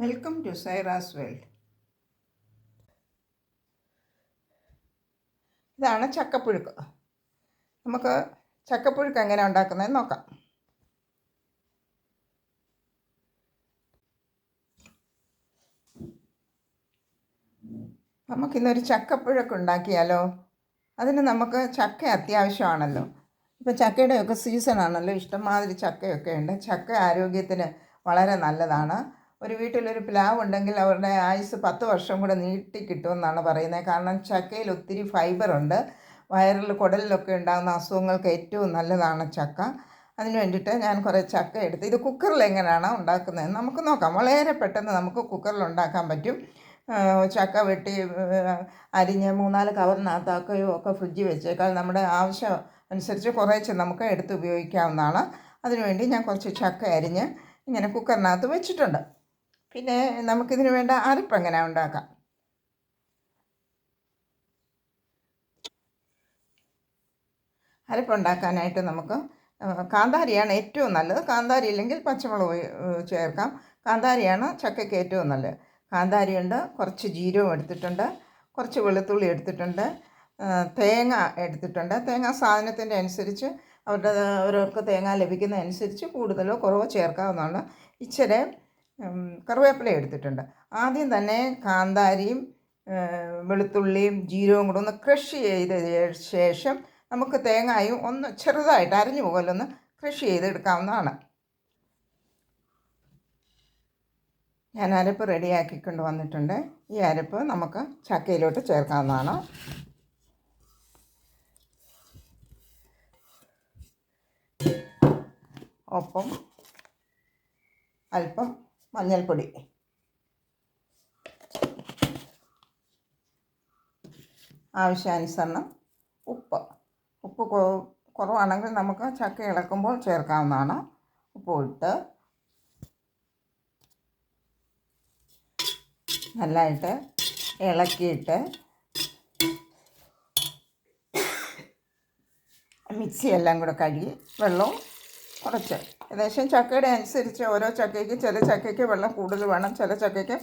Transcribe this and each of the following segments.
Welcome to സൈറാസ് world ഇതാണ് ചക്കപ്പുഴുക്ക്. നമുക്ക് ചക്കപ്പുഴുക്ക് എങ്ങനെ ഉണ്ടാക്കുന്നതെന്ന് നോക്കാം. നമുക്കിന്നൊരു ചക്കപ്പുഴുക്ക് ഉണ്ടാക്കിയാലോ? അതിന് നമുക്ക് ചക്ക അത്യാവശ്യമാണല്ലോ. ഇപ്പം ചക്കയുടെയൊക്കെ സീസണാണല്ലോ. ഇഷ്ടംമാതിരി ചക്കയൊക്കെ ഉണ്ട് ചക്ക ആരോഗ്യത്തിന് വളരെ നല്ലതാണ്. ഒരു വീട്ടിലൊരു പ്ലാവ് ഉണ്ടെങ്കിൽ അവരുടെ ആയുസ് പത്ത് വർഷം കൂടെ നീട്ടി കിട്ടുമെന്നാണ് പറയുന്നത്. കാരണം ചക്കയിൽ ഒത്തിരി ഫൈബറുണ്ട് വയറിൽ കുടലിലൊക്കെ ഉണ്ടാകുന്ന അസുഖങ്ങൾക്ക് ഏറ്റവും നല്ലതാണ് ചക്ക. അതിന് വേണ്ടിയിട്ട് ഞാൻ കുറേ ചക്ക എടുത്ത് ഇത് കുക്കറിൽ എങ്ങനെയാണ് ഉണ്ടാക്കുന്നത് നമുക്ക് നോക്കാം. വളരെ പെട്ടെന്ന് നമുക്ക് കുക്കറിൽ ഉണ്ടാക്കാൻ പറ്റും. ചക്ക വെട്ടി അരിഞ്ഞ് മൂന്നാൽ കവറിനകത്താക്കുകയോ ഒക്കെ ഫ്രിഡ്ജിൽ വെച്ചേക്കാൾ നമ്മുടെ ആവശ്യം അനുസരിച്ച് കുറേശ്ശെ നമുക്ക് എടുത്ത് ഉപയോഗിക്കാവുന്നതാണ്. അതിനുവേണ്ടി ഞാൻ കുറച്ച് ചക്ക അരിഞ്ഞ് ഇങ്ങനെ കുക്കറിനകത്ത് വെച്ചിട്ടുണ്ട്. പിന്നെ നമുക്കിതിന് വേണ്ട അരപ്പ് എങ്ങനെ ഉണ്ടാക്കാം? അരപ്പുണ്ടാക്കാനായിട്ട് നമുക്ക് കാന്താരിയാണ് ഏറ്റവും നല്ലത്. കാന്താരി ഇല്ലെങ്കിൽ പച്ചമുളക് ചേർക്കാം. കാന്താരിയാണ് ചക്കയ്ക്ക് ഏറ്റവും നല്ലത്. കാന്താരിയുണ്ട് കുറച്ച് ജീരവും എടുത്തിട്ടുണ്ട് കുറച്ച് വെളുത്തുള്ളി എടുത്തിട്ടുണ്ട് തേങ്ങ എടുത്തിട്ടുണ്ട്. തേങ്ങ സാധനത്തിന്റെ അനുസരിച്ച് അവരുടെ ഓരോർക്ക് തേങ്ങ ലഭിക്കുന്ന അനുസരിച്ച് കൂടുതലോ കുറവോ ചേർക്കാവുന്നതാണ്. ഇച്ചിരി കറിവേപ്പില എടുത്തിട്ടുണ്ട്. ആദ്യം തന്നെ കാന്താരിയും വെളുത്തുള്ളിയും ജീരകവും കൂടെ ഒന്ന് ക്രഷ് ചെയ്ത ശേഷം നമുക്ക് തേങ്ങായും ഒന്ന് ചെറുതായിട്ട് അരിഞ്ഞു പോകലൊന്ന് ക്രഷ് ചെയ്തെടുക്കാവുന്നതാണ്. ഞാൻ അരപ്പ് റെഡിയാക്കിക്കൊണ്ട് വന്നിട്ടുണ്ട്. ഈ അരപ്പ് നമുക്ക് ചക്കയിലോട്ട് ചേർക്കാവുന്നതാണ്. ഒപ്പം അല്പം മഞ്ഞൾപ്പൊടി. ആവശ്യാനുസരണം ഉപ്പ്. ഉപ്പ് കുറവാണെങ്കിൽ നമുക്ക് ചക്ക ഇളക്കുമ്പോൾ ചേർക്കാവുന്നതാണ്. ഉപ്പ് ഇട്ട് നല്ലതായിട്ട് ഇളക്കിയിട്ട് മിക്സി എല്ലാം കൂടെ കഴുകി വെള്ളവും കുറച്ച്. ഏകദേശം ചക്കയുടെ അനുസരിച്ച് ഓരോ ചക്കയ്ക്ക് ചില ചക്കയ്ക്ക് വെള്ളം കൂടുതൽ വേണം ചില ചക്കയ്ക്ക്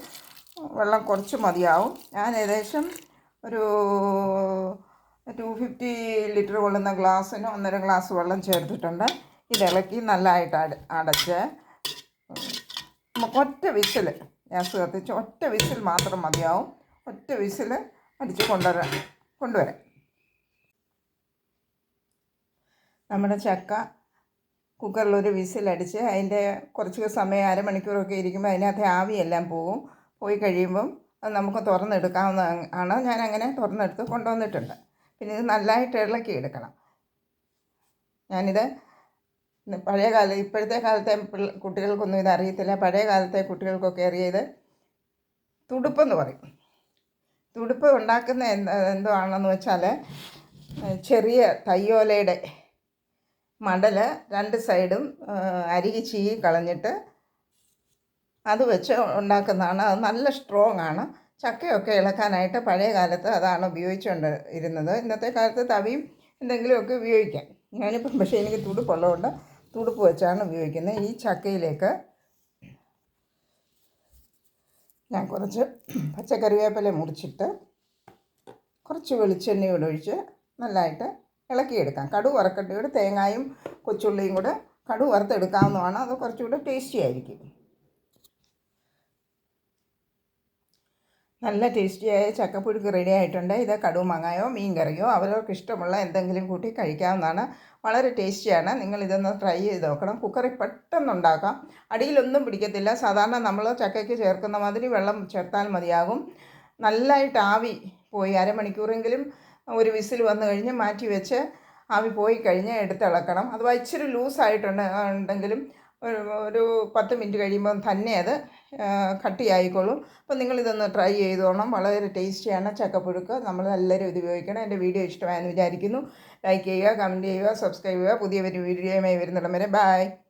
വെള്ളം കുറച്ച് മതിയാവും. ഞാൻ ഏകദേശം ഒരു ടു ഫിഫ്റ്റി ലിറ്റർ കൊള്ളുന്ന ഗ്ലാസ്സിന് ഒന്നര ഗ്ലാസ് വെള്ളം ചേർത്തിട്ടുണ്ട്. ഇതിളക്കി നല്ലതായിട്ട് അട അടച്ച്. നമുക്ക് ഒറ്റ വിസിൽ ഗ്യാസ് കത്തിച്ച് ഒറ്റ വിസിൽ മാത്രം മതിയാവും. ഒറ്റ വിസിൽ അടിച്ച് കൊണ്ടുവരാം കൊണ്ടുവരാം. നമ്മുടെ ചക്ക കുക്കറിലൊരു വിസിലടിച്ച് അതിന്റെ കുറച്ച് സമയം അരമണിക്കൂറൊക്കെ ഇരിക്കുമ്പോൾ അതിനകത്തെ ആവിയെല്ലാം പോവും. പോയി കഴിയുമ്പം അത് നമുക്ക് തുറന്നെടുക്കാവുന്ന ആണ് ഞാൻ അങ്ങനെ തുറന്നെടുത്ത് കൊണ്ടുവന്നിട്ടുണ്ട്. പിന്നെ ഇത് നല്ലതായിട്ട് ഇളക്കി എടുക്കണം. ഞാനിത് പഴയ കാല ഇപ്പോഴത്തെ കാലത്തെ കുട്ടികൾക്കൊന്നും ഇത് അറിയത്തില്ല. പഴയ കാലത്തെ കുട്ടികൾക്കൊക്കെ അറിയത് തുടുപ്പെന്ന് പറയും. തുടുപ്പ് ഉണ്ടാക്കുന്ന എന്ത് എന്തുവാണെന്ന് വെച്ചാൽ ചെറിയ തയ്യോലയുടെ മടൽ രണ്ട് സൈഡും അരികി ചീകി കളഞ്ഞിട്ട് അത് വെച്ച് ഉണ്ടാക്കുന്നതാണ്. അത് നല്ല സ്ട്രോങ് ആണ്. ചക്കയൊക്കെ ഇളക്കാനായിട്ട് പഴയ കാലത്ത് അതാണ് ഉപയോഗിച്ചുകൊണ്ട് ഇരുന്നത് ഇന്നത്തെ കാലത്ത് തവിയും എന്തെങ്കിലുമൊക്കെ ഉപയോഗിക്കാം. ഞാനിപ്പം പക്ഷേ എനിക്ക് തുടുപ്പുള്ളതുകൊണ്ട് തുടുപ്പ് വെച്ചാണ് ഉപയോഗിക്കുന്നത്. ഈ ചക്കയിലേക്ക് ഞാൻ കുറച്ച് പച്ചക്കറിവേപ്പില മുറിച്ചിട്ട് കുറച്ച് വെളിച്ചെണ്ണ ഒഴിച്ച് നല്ലതായിട്ട് ഇളക്കിയെടുക്കാം. കടു വറക്കട്ടിയോട് തേങ്ങായും കൊച്ചുള്ളിയും കൂടെ കടു വറുത്തെടുക്കാവുന്നതാണ്. അത് കുറച്ചുകൂടെ ടേസ്റ്റി ആയിരിക്കും. നല്ല ടേസ്റ്റിയായ ചക്കപ്പുഴുക്ക് റെഡി ആയിട്ടുണ്ട്. ഇത് കടുമാങ്ങായോ മീൻ കറിയോ അവരവർക്ക് ഇഷ്ടമുള്ള എന്തെങ്കിലും കൂട്ടി കഴിക്കാവുന്നതാണ്. വളരെ ടേസ്റ്റിയാണ് നിങ്ങൾ ഇതൊന്ന് ട്രൈ ചെയ്ത് നോക്കണം. കുക്കറിൽ പെട്ടെന്ന് ഉണ്ടാക്കാം അടിയിലൊന്നും പിടിക്കത്തില്ല. സാധാരണ നമ്മൾ ചക്കയ്ക്ക് ചേർക്കുന്ന മാതിരി വെള്ളം ചേർത്താൽ മതിയാകും. നല്ലതായിട്ട് ആവി പോയി അരമണിക്കൂറെങ്കിലും ഒരു വിസിൽ വന്നു കഴിഞ്ഞ് മാറ്റി വെച്ച് ആവി പോയി കഴിഞ്ഞ് എടുത്തിളക്കണം അഥവാ ഇച്ചിരി ലൂസായിട്ടുണ്ട് ഉണ്ടെങ്കിലും ഒരു ഒരു പത്ത് മിനിറ്റ് കഴിയുമ്പോൾ തന്നെ അത് കട്ടിയായിക്കോളും. അപ്പം നിങ്ങളിതൊന്ന് ട്രൈ ചെയ്തോണം. വളരെ ടേസ്റ്റിയാണ് ചക്കപ്പുഴുക്ക്. നമ്മൾ എല്ലാവരും ഇത് ഉപയോഗിക്കണം. എന്റെ വീഡിയോ ഇഷ്ടമായെന്ന് വിചാരിക്കുന്നു. ലൈക്ക് ചെയ്യുക കമന്റ് ചെയ്യുക സബ്സ്ക്രൈബ് ചെയ്യുക. പുതിയ വീഡിയോയുമായി വരുന്നിടം വരെ. ബായ്